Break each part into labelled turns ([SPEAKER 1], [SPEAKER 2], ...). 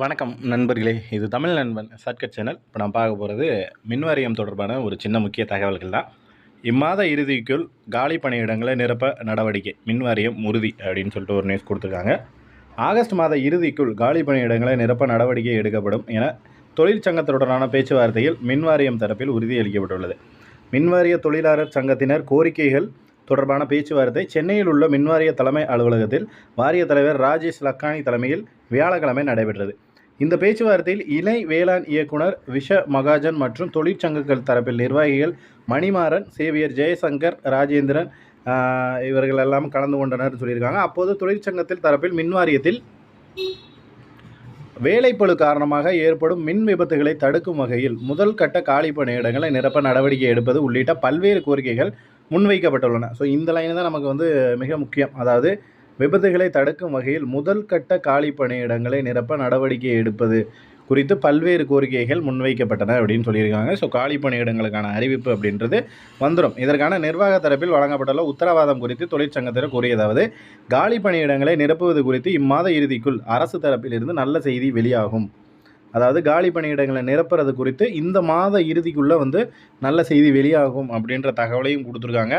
[SPEAKER 1] வணக்கம் நண்பர்களே. இது தமிழ் நண்பன் சர்க்கட் சேனல். இப்போ நான் பார்க்க போகிறது மின்வாரியம் தொடர்பான ஒரு சின்ன முக்கிய தகவல்கள் தான். இம்மாத இறுதிக்குள் காலி பணியிடங்களை நிரப்ப நடவடிக்கை மின்வாரியம் உறுதி அப்படின்னு சொல்லிட்டு ஒரு நியூஸ் கொடுத்துருக்காங்க. ஆகஸ்ட் மாத இறுதிக்குள் காலி பணியிடங்களை நிரப்ப நடவடிக்கை எடுக்கப்படும் என தொழிற்சங்கத்துடனான பேச்சுவார்த்தையில் மின்வாரியம் தரப்பில் உறுதியளிக்கப்பட்டுள்ளது. மின்வாரிய தொழிலாளர் சங்கத்தினர் கோரிக்கைகள் தொடர்பான பேச்சுவார்த்தை சென்னையில் உள்ள மின்வாரிய தலைமை அலுவலகத்தில் வாரிய தலைவர் ராஜேஷ் லக்கானி தலைமையில் வியாழக்கிழமை நடைபெற்றது. இந்த பேச்சுவார்த்தையில் இணை வேளாண் இயக்குனர் விஷ மகாஜன் மற்றும் தொழிற்சங்கங்கள் தரப்பில் நிர்வாகிகள் மணிமாறன் சேவியர் ஜெயசங்கர் ராஜேந்திரன் இவர்கள் எல்லாம் கலந்து கொண்டனர் சொல்லியிருக்காங்க. அப்போது தொழிற்சங்கத்தில் தரப்பில் மின்வாரியத்தில் வேலைப்பழு காரணமாக ஏற்படும் மின் விபத்துகளை தடுக்கும் வகையில் முதல் கட்ட காலி பணியிடங்களை நிரப்ப நடவடிக்கை எடுப்பது உள்ளிட்ட பல்வேறு கோரிக்கைகள் முன்வைக்கப்பட்டுள்ளன. ஸோ இந்த லைன் தான் நமக்கு வந்து மிக முக்கியம். அதாவது விபத்துகளை தடுக்கும் வகையில் முதல் கட்ட காலி பணியிடங்களை நிரப்ப நடவடிக்கை எடுப்பது குறித்து பல்வேறு கோரிக்கைகள் முன்வைக்கப்பட்டன அப்படின்னு சொல்லியிருக்காங்க. ஸோ காலி பணியிடங்களுக்கான அறிவிப்பு அப்படின்றது வந்துடும் இதற்கான நிர்வாக தரப்பில் வழங்கப்பட்டுள்ள உத்தரவாதம் குறித்து தொழிற்சங்கத்தினர் கூறியதாவது காலி பணியிடங்களை நிரப்புவது குறித்து இம்மாத இறுதிக்குள் அரசு தரப்பிலிருந்து நல்ல செய்தி வெளியாகும். அதாவது காலி பணியிடங்களை நிரப்புறது குறித்து இந்த மாத இறுதிக்குள்ளே வந்து நல்ல செய்தி வெளியாகும் அப்படின்ற தகவலையும் கொடுத்துருக்காங்க.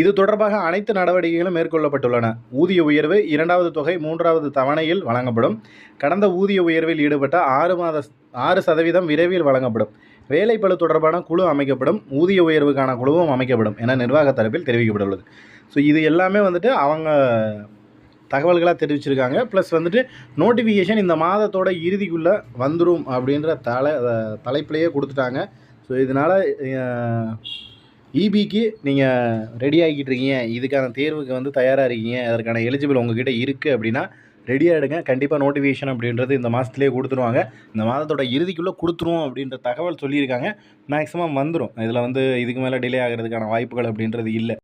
[SPEAKER 1] இது தொடர்பாக அனைத்து நடவடிக்கைகளும் மேற்கொள்ளப்பட்டுள்ளன. ஊதிய உயர்வு இரண்டாவது தொகை மூன்றாவது தவணையில் வழங்கப்படும். கடந்த ஊதிய உயர்வில் ஈடுபட்ட ஆறு மாத ஆறு சதவீதம் விரைவில் வழங்கப்படும். வேலைப்பளு தொடர்பான குழு அமைக்கப்படும். ஊதிய உயர்வுக்கான குழுவும் அமைக்கப்படும் என நிர்வாக தரப்பில் தெரிவிக்கப்பட்டுள்ளது. ஸோ இது எல்லாமே வந்துட்டு அவங்க தகவல்களாக தெரிவிச்சிருக்காங்க. ப்ளஸ் வந்துட்டு நோட்டிஃபிகேஷன் இந்த மாதத்தோட இறுதிக்குள்ளே வந்துடும் அப்படின்ற தலை தலைப்பிலேயே கொடுத்துட்டாங்க. ஸோ இதனால் இபிக்கு நீங்கள் ரெடி ஆகிக்கிட்டு இருக்கீங்க. இதுக்கான தேர்வுக்கு வந்து தயாராக இருக்கீங்க. அதற்கான எலிஜிபிள் உங்ககிட்ட இருக்குது அப்படின்னா ரெடியாக எடுங்க. கண்டிப்பாக நோட்டிஃபிகேஷன் அப்படின்றது இந்த மாதத்துலேயே கொடுத்துருவாங்க. இந்த மாதத்தோட இறுதிக்குள்ளே கொடுத்துருவோம் அப்படின்ற தகவல் சொல்லியிருக்காங்க. மேக்ஸிமம் வந்துடும் இதில் வந்து இதுக்கு மேலே டிலே ஆகிறதுக்கான வாய்ப்புகள் அப்படின்றது இல்லை.